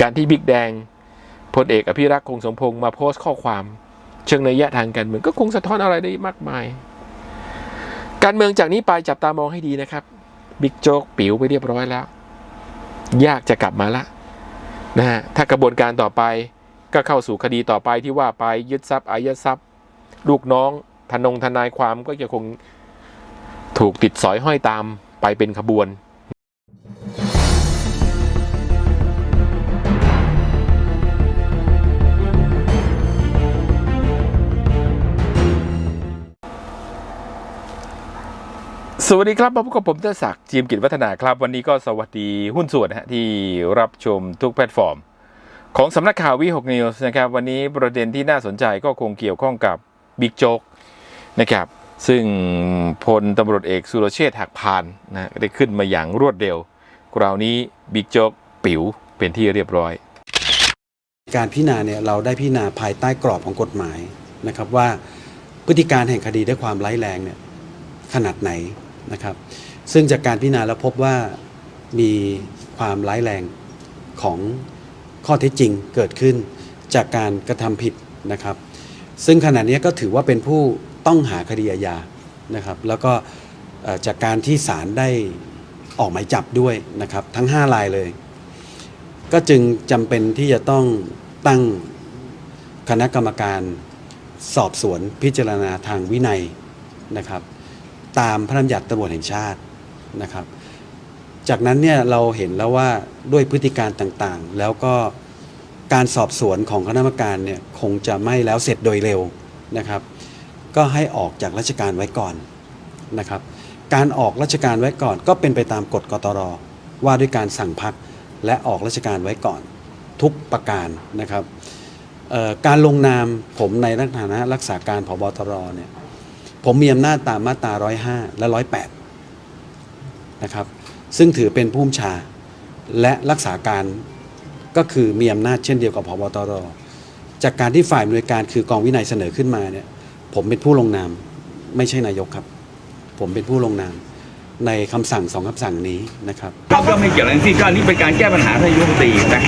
การที่บิ๊กแดงพลเอกอภิรักษ์คงสมพงษ์มาโพสต์ข้อความ เชิงในยยะทางการเมืองก็คงสะท้อนอะไรได้มากมาย การเมืองจากนี้ไปจับตามองให้ดีนะครับบิ๊กโจ๊กปิ๋วไปเรียบร้อยแล้ว ยากจะกลับมาละนะฮะถ้ากระบวนการต่อไปก็เข้าสู่คดีต่อไปที่ว่าไปยึดทรัพย์อายัดทรัพย์ ลูกน้องทนงทนายความก็จะคงถูกติดสอยห้อยตามไปเป็นขบวน สวัสดีครับมาพบกับผมเตอศักดิ์จีมกิจวัฒนาครับ วันนี้ก็สวัสดีหุ้นส่วนนะฮะที่รับชมทุกแพลตฟอร์ม ของสำนักข่าววิหกนิวส์นะครับ วันนี้ประเด็นที่น่าสนใจก็คงเกี่ยวข้องกับบิ๊กโจ๊กนะครับ ซึ่งพลตำรวจเอกสุรเชษฐ์หักพานนะได้ขึ้นมาอย่างรวดเร็วคราวนี้บิ๊กโจ๊กปิ๋วเป็นที่เรียบร้อย การพิจารณาเนี่ยเราได้พิจารณาภายใต้กรอบของกฎหมายนะครับว่าพฤติการแห่งคดีด้วยความร้ายแรงเนี่ยขนาดไหน นะครับซึ่งจากการพิจารณาแล้วพบว่ามีความร้ายแรงของข้อเท็จจริงเกิดขึ้นจากการกระทำผิดนะครับ ซึ่งขณะนี้ก็ถือว่าเป็นผู้ต้องหาคดีอาญานะครับ แล้วก็จากการที่ศาลได้ออกหมายจับด้วยนะครับทั้ง 5 รายเลย ก็จึงจำเป็นที่จะต้องตั้งคณะกรรมการสอบสวนพิจารณาทางวินัยนะครับ ตามพระราชบัญญัติตำรวจแห่งชาตินะครับ จากนั้นเนี่ยเราเห็นแล้วว่าด้วยพฤติการต่างๆ แล้วก็การสอบสวนของคณะกรรมการเนี่ยคงจะไม่แล้วเสร็จโดยเร็วนะครับ ก็ให้ออกจากราชการไว้ก่อนนะครับ การออกราชการไว้ก่อนก็เป็นไปตามกฎกตรว่าด้วยการสั่งพักและออกราชการไว้ก่อนทุกประการนะครับการลงนามผมในฐานะรักษาการผบตรเนี่ย ผมมีอำนาจตามมาตรา 105 และ 108 นะครับ ซึ่งถือเป็นผู้บัญชาและรักษาการก็คือมีอำนาจเช่นเดียวกับพบตร จากการที่ฝ่ายบริการคือกองวินัยเสนอขึ้นมาเนี่ยผมเป็นผู้ลงนาม ไม่ใช่นายกครับ ผมเป็นผู้ลงนาม ในคำสั่งสองคำสั่งนี้นะครับก็ก็ไม่เกี่ยวอะไรทั้งสิ้นก็อันนี้เป็นการแก้ปัญหาท่านนายกรัฐมนตรีนะ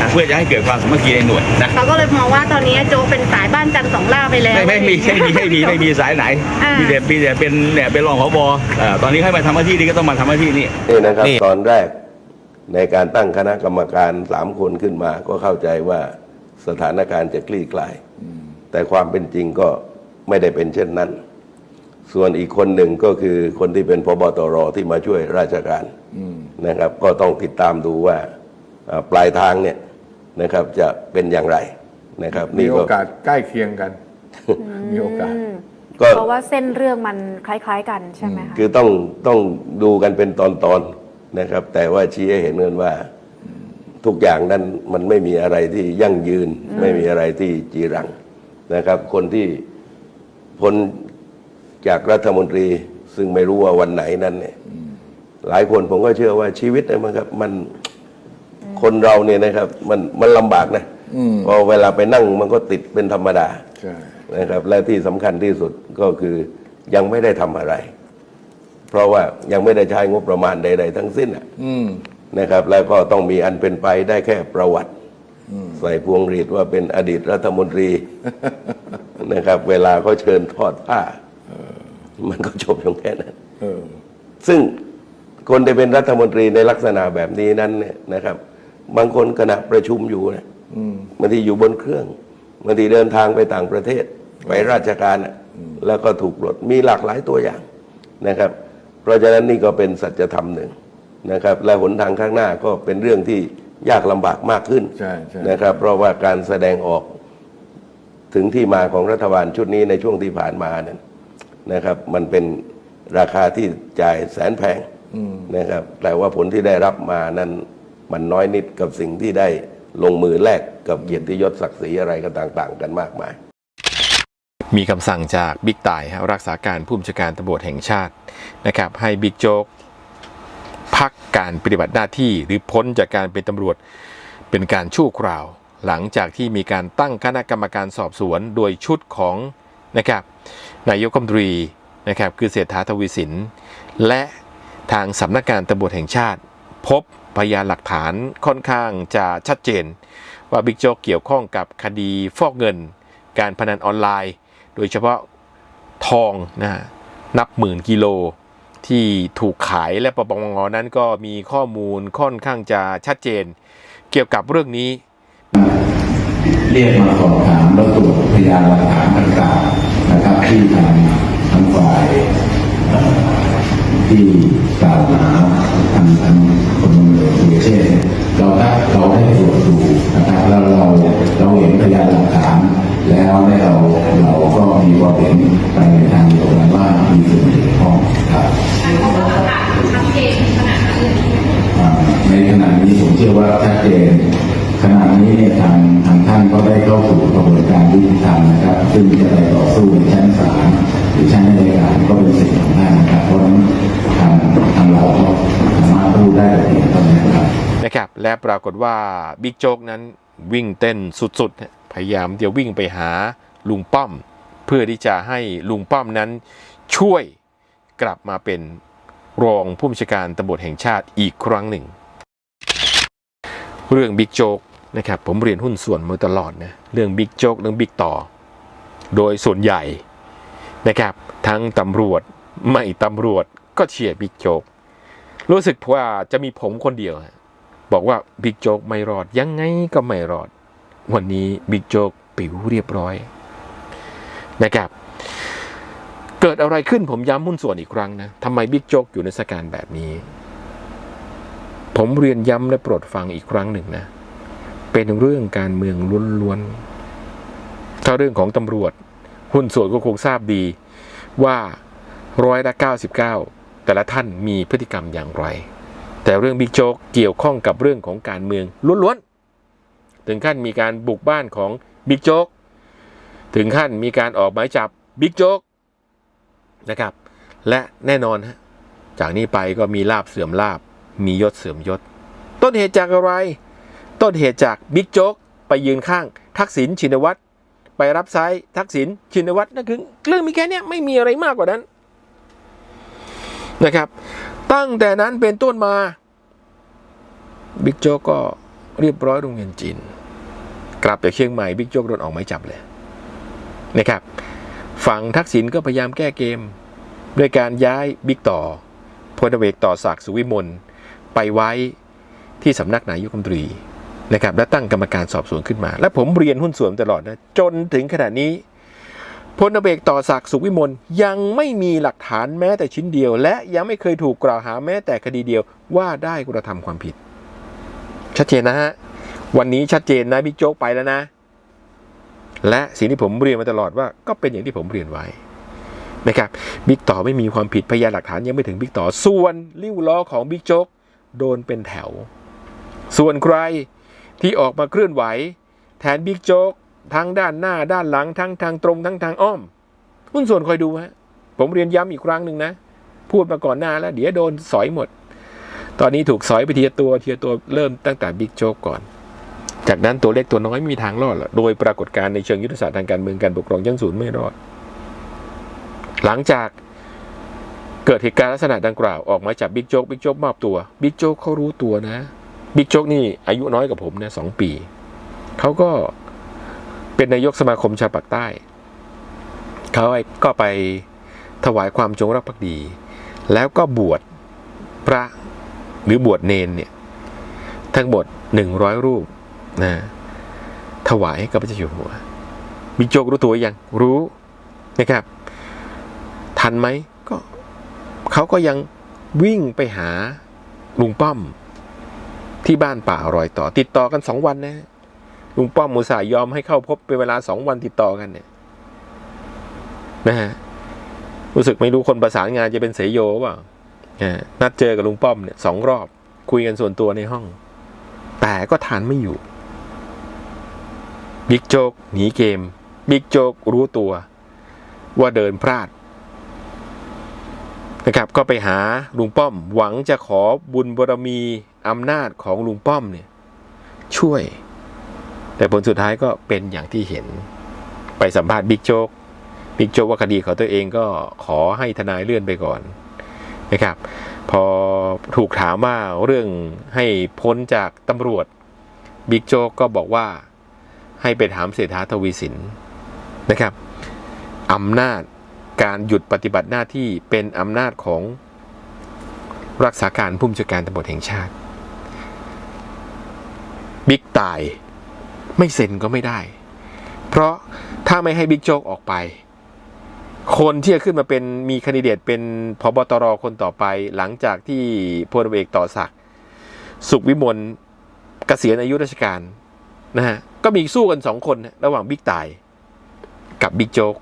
นะเพื่อจะให้เกิดความสามัคคีในหน่วยนะเราก็เลยมองว่าตอนนี้โจกเป็นสายบ้านจันทร์สองล่าไปแล้ว ไม่ไม่มีไม่มีไม่มีไม่มีสายไหนอ่ามี มีแต่มีแต่เป็นเนี่ยเป็นรองผบเอ่อตอนนี้ให้มาทำหน้าที่นี้ก็ต้องมาทำหน้าที่นี่ นี่นะครับนี่ ตอนแรกในการตั้งคณะกรรมการสามคนขึ้นมา ก็เข้าใจว่าสถานการณ์จะคลี่คลาย แต่ความเป็นจริงก็ไม่ได้เป็นเช่นนั้น ส่วนอีกคนหนึ่งก็คือคนที่เป็นพบตรที่มาช่วยราชการนะครับ ก็ต้องติดตามดูว่าเอ่อปลายทางเนี่ยนะครับจะเป็นอย่างไรนะครับมีนี่โอก็กาสใกล้เคียงกัน มีโอกาสอืมก็เพราะว่าเส้นเรื่องมันคล้าย ๆ กันใช่ไหมคะคือต้องต้องดูกันเป็นตอนๆนะครับ แต่ว่าชี้ให้เห็นกันว่าทุกอย่างนั้นมันไม่มีอะไรที่ยั่งยืน ไม่มีอะไรที่จีรังนะครับ คนที่พ้น จากรัฐมนตรี ซึ่งไม่รู้ว่าวันไหนนั้นเนี่ยหลายคนผมก็เชื่อว่าชีวิตเนี่ยมันครับมันคนเราเนี่ยนะครับ มันมันลำบากนะอืมพอเวลาไปนั่งมันก็ติดเป็นธรรมดาใช่นะครับ และที่สำคัญที่สุดก็คือยังไม่ได้ทำอะไร เพราะว่ายังไม่ได้ใช้งบประมาณใด ๆ ทั้งสิ้นน่ะอืมนะครับ แล้วก็ต้องมีอันเป็นไปได้แค่ประวัติใส่พวงหรีดว่าเป็นอดีตรัฐมนตรีนะครับ เวลาเขาเชิญทอดผ้า มันก็จบลงแค่นั้นเออซึ่งคนที่เป็นรัฐมนตรีในลักษณะแบบนี้นั้นเนี่ยนะครับ บางคนขณะประชุมอยู่นะอืมบางทีอยู่บนเครื่องบางทีเดินทางไปต่างประเทศไปราชการน่ะแล้วก็ถูกปลดมีหลากหลายตัวอย่างนะครับ เพราะฉะนั้นนี่ก็เป็นสัจธรรมหนึ่งนะครับ และหนทางข้างหน้าก็เป็นเรื่องที่ยากลำบากมากขึ้นใช่ใช่นะครับ เพราะว่าการแสดงออกถึงที่มาของรัฐบาลชุดนี้ในช่วงที่ผ่านมานั้น นะครับ มันเป็นราคาที่จ่ายแสนแพงนะครับ แต่ว่าผลที่ได้รับมานั้นมันน้อยนิดกับสิ่งที่ได้ลงมือแลกกับเกียรติยศศักดิ์ศรีอะไรกันต่าง ๆ กันมากมาย มีคำสั่งจากบิ๊กต่ายฮะรักษาการผู้บัญชาการตำรวจแห่งชาตินะครับ ให้บิ๊กโจ๊กพักการปฏิบัติหน้าที่หรือพ้นจากการเป็นตำรวจเป็นการชั่วคราว หลังจากที่มีการตั้งคณะกรรมการสอบสวน โดยชุดของ นะครับนายกรัฐมนตรีนะครับคือเศรษฐาทวีสิน และทางสำนักงานตำรวจแห่งชาติ พบพยานหลักฐานค่อนข้างจะชัดเจน ว่าบิ๊กโจ๊กเกี่ยวข้องกับคดีฟอกเงิน การพนันออนไลน์ โดยเฉพาะทองนะนับหมื่นกิโลที่ถูกขายและปปงนั้นก็มีข้อมูลค่อนข้างจะชัดเจน เกี่ยวกับเรื่องนี้ เรียกมาสอบถามแล้วตรวจพยานหลักฐานต่างๆ นะครับที่ทางทางฝ่ายเอ่อที่กล่าวหาทางทางคนบนเรือสุเชษฐ์เนี่ยเราได้เราได้ตรวจดูนะครับแล้วเราเราเห็นพยานหลักฐานแล้วเนี่ยเราเราก็มีความเห็นไปในทางเดียวกันว่ามีส่วนเกี่ยวข้องครับอ่าในขณะนี้ผมเชื่อว่าชัดเจน ขณะนี้เนี่ยทางทางท่านก็ได้เข้าสู่กระบวนการยุติธรรมนะครับ ซึ่งจะไปต่อสู้ในชั้นศาลหรือชั้นอัยการก็เป็นสิทธิ์ของท่านนะครับ เพราะฉะนั้นทางทางเราก็สามารถพูดได้แต่เพียงเท่านั้ครับนะครับและปรากฏว่าบิ๊กโจ๊กนั้นวิ่งเต้นสุดๆ พยายามเดี๋ยววิ่งไปหาลุงป้อม เพื่อที่จะให้ลุงป้อมนั้นช่วยกลับมาเป็นรองผู้บัญชาการตำรวจแห่งชาติอีกครั้งหนึ่ง เรื่องบิ๊กโจ๊ก นะครับผมเรียนหุ้นส่วนมาตลอดนะเรื่องบิ๊กโจ๊กเรื่องบิ๊กต่อ โดยส่วนใหญ่นะครับ ทั้งตำรวจไม่ตำรวจก็เชียร์บิ๊กโจ๊กรู้สึกว่าจะมีผมคนเดียว บอกว่าบิ๊กโจ๊กไม่รอดยังไงก็ไม่รอด วันนี้บิ๊กโจ๊กปิวเรียบร้อยนะครับ เกิดอะไรขึ้นผมย้ำหุ้นส่วนอีกครั้งนะทำไมบิ๊กโจ๊กอยู่ในสถานการณ์แบบนี้ ผมเรียนย้ำและโปรดฟังอีกครั้งหนึ่งนะ เป็นเรื่องการเมืองล้วนๆ ถ้าเรื่องของตำรวจ หุ้นส่วนก็คงทราบดีว่าร้อยละ 99 แต่ละท่านมีพฤติกรรมอย่างไร แต่เรื่องบิ๊กโจ๊กเกี่ยวข้องกับเรื่องของการเมืองล้วนๆ ถึงขั้นมีการบุกบ้านของบิ๊กโจ๊ก ถึงขั้นมีการออกหมายจับบิ๊กโจ๊กนะครับ และแน่นอนฮะจากนี้ไปก็มีลาบเสื่อมลาบ มียศเสื่อมยศ ต้นเหตุจากอะไร ต้นเหตุจากบิ๊กโจ๊กไปยืนข้างทักษิณชินวัตรไปรับไซส์ทักษิณชินวัตรนั่นคือเรื่องมีแค่นี้ไม่มีอะไรมากกว่านั้นนะครับ ตั้งแต่นั้นเป็นต้นมาบิ๊กโจ๊กก็เรียบร้อยโรงเรียนจีน กลับจากเชียงใหม่บิ๊กโจ๊กโดนออกหมายจับเลยนะครับฝั่งทักษิณก็พยายามแก้เกม ด้วยการย้ายบิ๊กต่อพลตำรวจเอกต่อศักดิ์สุวิมลไปไว้ที่สำนักนายกรัฐมนตรี นะครับและตั้งกรรมการสอบสวนขึ้นมา และผมเรียนหุ้นส่วนตลอดนะ จนถึงขณะนี้พลเอกต่อศักดิ์สุขวิมลยังไม่มีหลักฐานแม้แต่ชิ้นเดียว และยังไม่เคยถูกกล่าวหาแม้แต่คดีเดียวว่าได้กระทำความผิด ชัดเจนนะฮะ วันนี้ชัดเจนนะบิ๊กโจ๊กไปแล้วนะ และสิ่งที่ผมเรียนมาตลอดว่าก็เป็นอย่างที่ผมเรียนไว้นะครับบิ๊กต่อไม่มีความผิดพยานหลักฐานยังไม่ถึงบิ๊กต่อส่วนริ้วล้อของบิ๊กโจ๊กโดนเป็นแถว ส่วนใคร ที่ออกมาเคลื่อนไหว แทนบิ๊กโจ๊กทั้งด้านหน้าด้านหลังทั้งทางตรงทั้งทางอ้อมหุ้นส่วนคอยดูฮะผมเรียนย้ำอีกครั้งหนึ่งนะ พูดมาก่อนหน้าแล้ว เดี๋ยวโดนสอยหมด ตอนนี้ถูกสอยไปทีละตัวทีละตัวเริ่มตั้งแต่บิ๊กโจ๊กก่อน จากนั้นตัวเล็กตัวน้อยไม่มีทางรอดหรอกโดยปรากฏการณ์ในเชิงยุทธศาสตร์ทางการเมืองการปกครองชั้นศูนย์ไม่รอด หลังจากเกิดเหตุการณ์ลักษณะดังกล่าวออกมาจากบิ๊กโจ๊กบิ๊กโจ๊กมอบตัวบิ๊กโจ๊กเขารู้ตัวนะ บิ๊กโจ๊กนี่อายุน้อยกว่าผมเนะสองปี เขาก็เป็นนายกสมาคมชาวปากใต้ เขาก็ไปถวายความจงรักภักดี แล้วก็บวชพระหรือบวชเนนเนี่ย ทั้งหมดหนึ่งร้อยรูปนะถวายให้กับพระเจ้าอยู่หัวบิ๊กโจ๊กรู้ตัวยังรู้นะครับ ทันไหมก็เขาก็ยังวิ่งไปหาลุงป้อม ที่บ้านป่ารอยต่อ ติดต่อกันสองวันนะลุงป้อมมูสายยอมให้เข้าพบเป็นเวลาสองวันติดต่อกันเนี่ยนะฮะรู้สึกไม่รู้คนประสานงานจะเป็นเสยโยเปล่าอ่านัดเจอกับลุงป้อมเนี่ยสองรอบ คุยกันส่วนตัวในห้อง แต่ก็ทานไม่อยู่บิ๊กโจ๊กหนีเกมบิ๊กโจ๊กรู้ตัว ว่าเดินพลาดนะครับก็ไปหาลุงป้อมหวังจะขอบุญบารมี อำนาจของลุงป้อมเนี่ยช่วย แต่ผลสุดท้ายก็เป็นอย่างที่เห็น ไปสัมภาษณ์บิ๊กโจ๊กบิ๊กโจ๊กว่าคดีของตัวเองก็ขอให้ทนายเลื่อนไปก่อนนะครับ พอถูกถามว่าเรื่องให้พ้นจากตำรวจบิ๊กโจ๊กก็บอกว่าให้ไปถามเศรษฐาทวีสินนะครับอำนาจการหยุดปฏิบัติหน้าที่เป็นอำนาจของรักษาการผู้บัญชาการตำรวจแห่งชาติ บิ๊กตาย ไม่เซ็นก็ไม่ได้ เพราะถ้าไม่ให้บิ๊กโจ๊กออกไป คนที่จะขึ้นมาเป็นมีคนดิเดตเป็นพบตรคนต่อไป หลังจากที่พลเอกต่อศักดิ์สุขวิมลเกษียณอายุราชการนะฮะก็มีสู้กันสองคนระหว่างบิ๊กตายกับบิ๊กโจ๊ก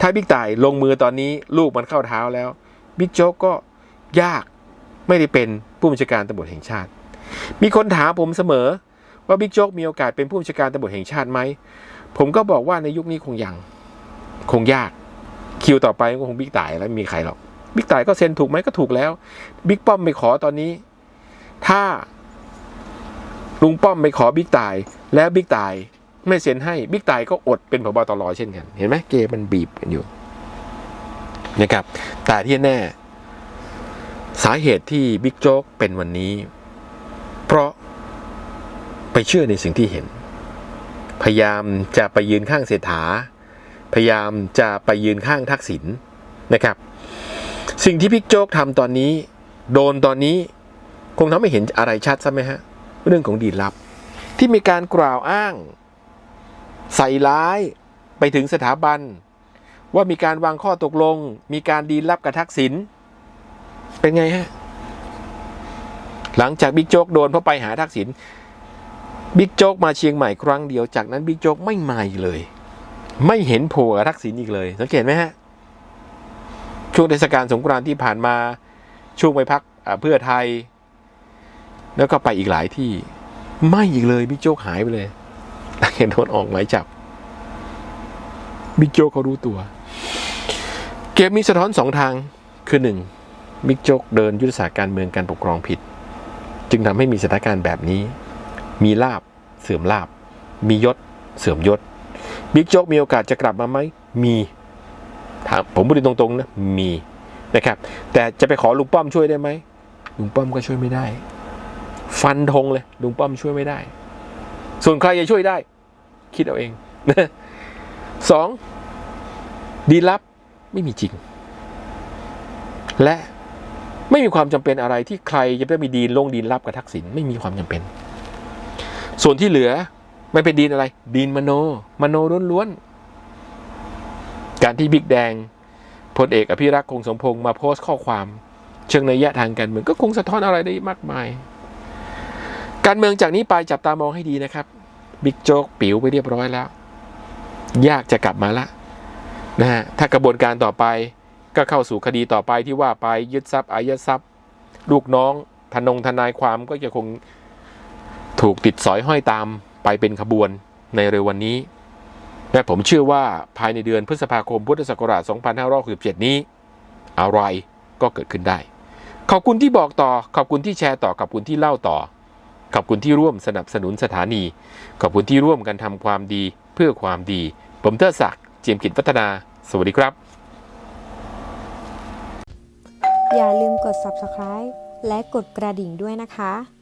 ถ้าบิ๊กตายลงมือตอนนี้ลูกมันเข้าเท้าแล้วบิ๊กโจ๊กก็ยากไม่ได้เป็นผู้บัญชาการตำรวจแห่งชาติ มีคนถามผมเสมอ ว่าบิ๊กโจ๊กมีโอกาสเป็นผู้บัญชาการตำรวจแห่งชาติไหม ผมก็บอกว่าในยุคนี้คงยัง คงยาก คิวต่อไปก็คงบิ๊กต่ายแล้วมีใครหรอก บิ๊กต่ายก็เซ็นถูกไหมก็ถูกแล้ว บิ๊กป้อมไปขอตอนนี้ ถ้าลุงป้อมไปขอบิ๊กต่าย แล้วบิ๊กต่ายไม่เซ็นให้ บิ๊กต่ายก็อดเป็นพบตรเช่นกัน เห็นไหมเกมมันบีบกันอยู่นะครับแต่ที่แน่ สาเหตุที่บิ๊กโจ๊กเป็นวันนี้ เพราะ ไปเชื่อในสิ่งที่เห็น พยายามจะไปยืนข้างเศรษฐา พยายามจะไปยืนข้างทักษิณนะครับ สิ่งที่บิ๊กโจ๊กทำตอนนี้ โดนตอนนี้คงทำให้เห็นอะไรชัดใช่ไหมฮะ เรื่องของดีลับ ที่มีการกล่าวอ้าง ใส่ร้ายไปถึงสถาบัน ว่ามีการวางข้อตกลง มีการดีลลับกับทักษิณเป็นไงฮะหลังจากบิ๊กโจ๊กโดนเพราะไปหาทักษิณ บิ๊กโจ๊กมาเชียงใหม่ครั้งเดียวจากนั้นบิ๊กโจ๊กไม่มาอีกเลย ไม่เห็นโผล่กับทักษิณอีกเลย สังเกตไหมฮะ ช่วงเทศกาลสงกรานต์ที่ผ่านมาช่วงไปพักเพื่อไทย แล้วก็ไปอีกหลายที่ ไม่อีกเลยบิ๊กโจ๊กหายไปเลยเห็นโดนออกหมายจับบิ๊กโจ๊กเขารู้ตัว เกมนี้สะท้อนสองทางคือหนึ่งบิ๊กโจ๊กเดินยุทธศาสตร์การเมืองการปกครองผิด จึงทำให้มีสถานการณ์แบบนี้ มีลาบเสื่อมลาบ มียศเสื่อมยศ บิ๊กโจ๊กมีโอกาสจะกลับมาไหมมีถามผมพูดตรงๆนะมีนะครับ แต่จะไปขอลุงป้อมช่วยได้ไหมลุงป้อมก็ช่วยไม่ได้ ฟันธงเลยลุงป้อมช่วยไม่ได้ ส่วนใครจะช่วยได้ คิดเอาเองสองดีลับไม่มีจริง และไม่มีความจำเป็นอะไรที่ใครจะได้มีดีลลงดีลับกับทักษิณไม่มีความจำเป็น ส่วนที่เหลือไม่เป็นดีนอะไรดีนมโน มโนล้วนๆ การที่บิ๊กแดงพลเอกอภิรักษ์คงสมพงษ์มาโพสต์ข้อความเชิงนัยยะทางการเมืองก็คงสะท้อนอะไรได้มากมาย การเมืองจากนี้ไปจับตามองให้ดีนะครับ บิ๊กโจ๊กปิ๋วไปเรียบร้อยแล้ว ยากจะกลับมาละนะฮะถ้ากระบวนการต่อไปก็เข้าสู่คดีต่อไปที่ว่าไปยึดทรัพย์อายัดทรัพย์ ลูกน้องทนงทนายความก็จะคง ถูกติดสอยห้อยตามไปเป็นขบวนในเร็ววันนี้ และผมเชื่อว่าภายในเดือนพฤษภาคมพุทธศักราช 2567 นี้ อะไรก็เกิดขึ้นได้ ขอบคุณที่บอกต่อ ขอบคุณที่แชร์ต่อ ขอบคุณที่เล่าต่อ ขอบคุณที่ร่วมสนับสนุนสถานี ขอบคุณที่ร่วมกันทำความดีเพื่อความดี ผมเทอศักดิ์เจียมกิจพัฒนา สวัสดีครับ อย่าลืมกด subscribe และกดกระดิ่งด้วยนะคะ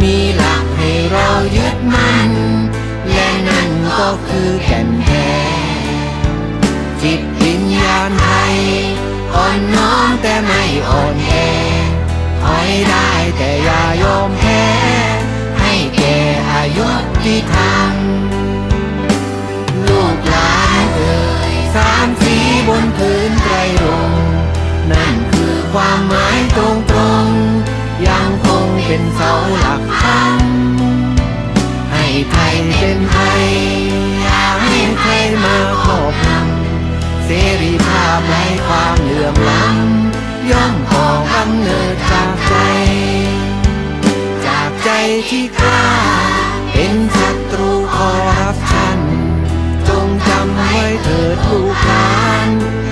มีหลักให้เรายึดมั่น และนั่นก็คือแก่นแท้จิตวิญญาณไทย อ่อนน้อมแต่ไม่อ่อนแอถอยได้แต่อย่ายอมแพ้ ให้แก่อายุที่ทำาพไร้ความเหลื่อมล้ำย่อมก่อกำเนิดจากใจ จากใจที่กล้า เป็นศัตรูคอร์รัปชัน จงจำไว้เถิดลูกหลาน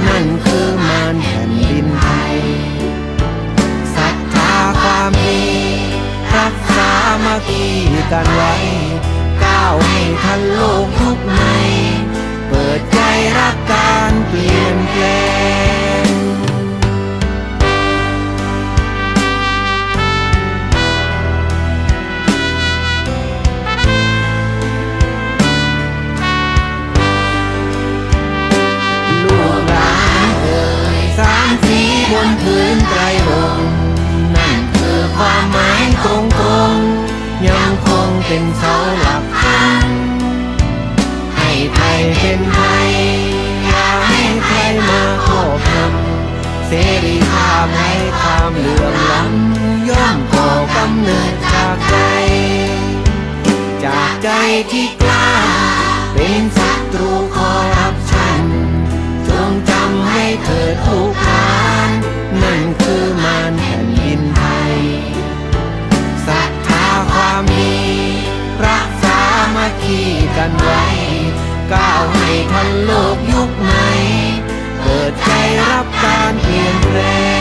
นั่นคือมารแผ่นดินไทยศรัทธาความดีรักษามาคีกันไว้ก้าวให้ทันโลกยุคใหม่ เสรีภาพให้ความเหลื่อมล้ำย่อมก่อกำเนิดจากใจ จากใจที่กล้า เป็นศัตรูคอร์รัปชัน จงจำให้เถิดทุกทานนั่นคือมารแผ่นดินไทยศรัทธาความดีรักษามาคีกันไว้ ก้าวให้ทันโลกยุคใหม่เปิดใจรับ การ